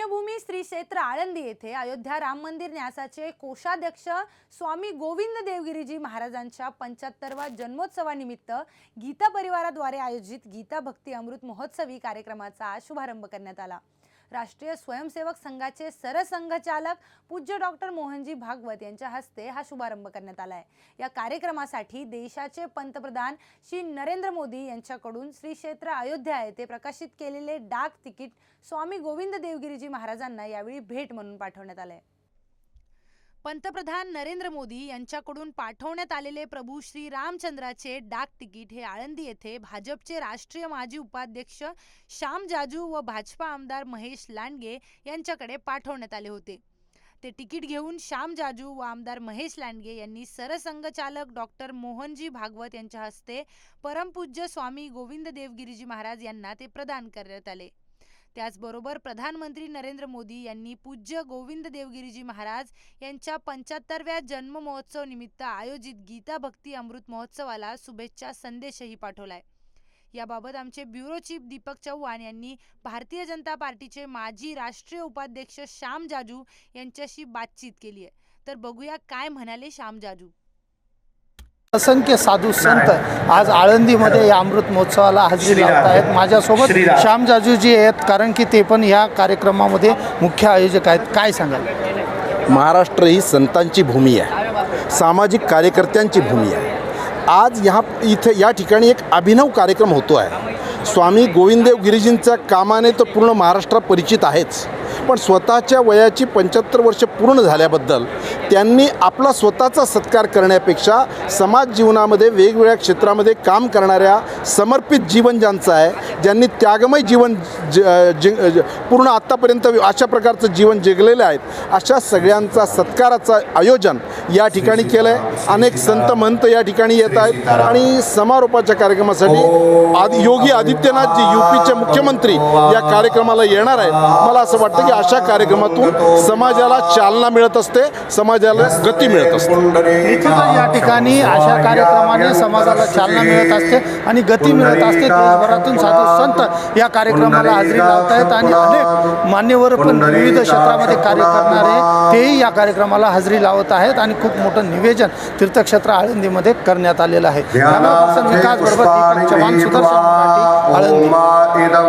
श्री क्षेत्र आळंदी येथे अयोध्या राम मंदिर न्यासाचे कोषाध्यक्ष स्वामी गोविंद देवगिरीजी महाराजांच्या पंच्याहत्तरवा जन्मोत्सवानिमित्त गीता परिवाराद्वारे आयोजित गीता भक्ती अमृत महोत्सवी कार्यक्रमाचा आज शुभारंभ करण्यात आला. राष्ट्रीय स्वयंसेवक संघाचे सरसंघचालक पूज्य डॉक्टर मोहनजी भागवत यांच्या हस्ते हा शुभारंभ करण्यात आला आहे या कार्यक्रमासाठी देशाचे पंतप्रधान श्री नरेंद्र मोदी यांच्याकडून श्री क्षेत्र अयोध्या येथे प्रकाशित केलेले डाक तिकीट स्वामी गोविंद देवगिरीजी महाराजांना यावेळी भेट म्हणून पाठवण्यात आले पंतप्रधान नरेंद्र मोदी यांच्याकडून पाठवण्यात आलेले प्रभू श्री रामचंद्राचे डाक तिकीट हे आळंदी येथे भाजपचे राष्ट्रीय माजी उपाध्यक्ष श्याम जाजू व भाजपा आमदार महेश लांडगे यांच्याकडे पाठवण्यात आले होते. ते तिकीट घेऊन श्याम जाजू व आमदार महेश लांडगे यांनी सरसंघचालक डॉक्टर मोहनजी भागवत यांच्या हस्ते परमपूज्य स्वामी गोविंद देवगिरीजी महाराज यांना ते प्रदान करण्यात आले. त्याचबरोबर प्रधानमंत्री नरेंद्र मोदी यांनी पूज्य गोविंद देवगिरीजी महाराज यांच्या पंच्याहत्तरव्या जन्म महोत्सव निमित्त आयोजित गीता भक्ती अमृत महोत्सवाला शुभेच्छा संदेशही पाठवलाय. याबाबत आमचे ब्युरो चीफ दीपक चव्हाण यांनी भारतीय जनता पार्टीचे माजी राष्ट्रीय उपाध्यक्ष श्याम जाजू यांच्याशी बातचीत केली आहे तर बघूया काय म्हणाले श्याम जाजू. असंख्य साधू संत आज आळंदीमध्ये या अमृत महोत्सवाला हजेरी लावत आहेत माझ्यासोबत श्याम जाजूजी आहेत कारण की ते पण या कार्यक्रमामध्ये मुख्य आयोजक आहेत. काय सांगाल? महाराष्ट्र ही संतांची भूमी आहे. सामाजिक कार्यकर्त्यांची भूमी आहे. आज ह्या इथे या ठिकाणी एक अभिनव कार्यक्रम होतो आहे. स्वामी गोविंददेव गिरिजींच्या कामाने तर पूर्ण महाराष्ट्र परिचित आहेच. पण स्वतःच्या वयाची पंच्याहत्तर वर्ष पूर्ण झाल्याबद्दल त्यांनी आपला स्वतःचा सत्कार करण्यापेक्षा समाज जीवनामध्ये वेगवेगळ्या क्षेत्रामध्ये काम करणाऱ्या समर्पित जीवन ज्यांचं आहे ज्यांनी त्यागमय जीवन ज जि पूर्ण आत्तापर्यंत अशा प्रकारचं जीवन जगलेलं आहेत अशा सगळ्यांचा सत्काराचं आयोजन या ठिकाणी केलं आहे अनेक संत महंत या ठिकाणी येत आहेत आणि समारोपाच्या कार्यक्रमासाठी आदि योगी आदित्यनाथ जी यू पीचे मुख्यमंत्री या कार्यक्रमाला येणार आहेत. मला असं वाटतं की अशा कार्यक्रमातून समाजाला चालना मिळत असते समाजाला गती मिळत असते. या ठिकाणी अशा कार्यक्रमाने समाजाला चालना मिळत असते आणि गती मिळत असते. देशभरातून साधू संत या कार्यक्रमाला हजेरी लावत आहेत आणि अनेक मान्यवर पण विविध क्षेत्रामध्ये कार्य करणारे तेही या कार्यक्रमाला हजेरी लावत आहेत आणि खूप मोठं निवेदन तीर्थक्षेत्र आळंदीमध्ये करण्यात आलेलं आहे. विकास बरोबर चव्हाण सुदर्शन आळंदी.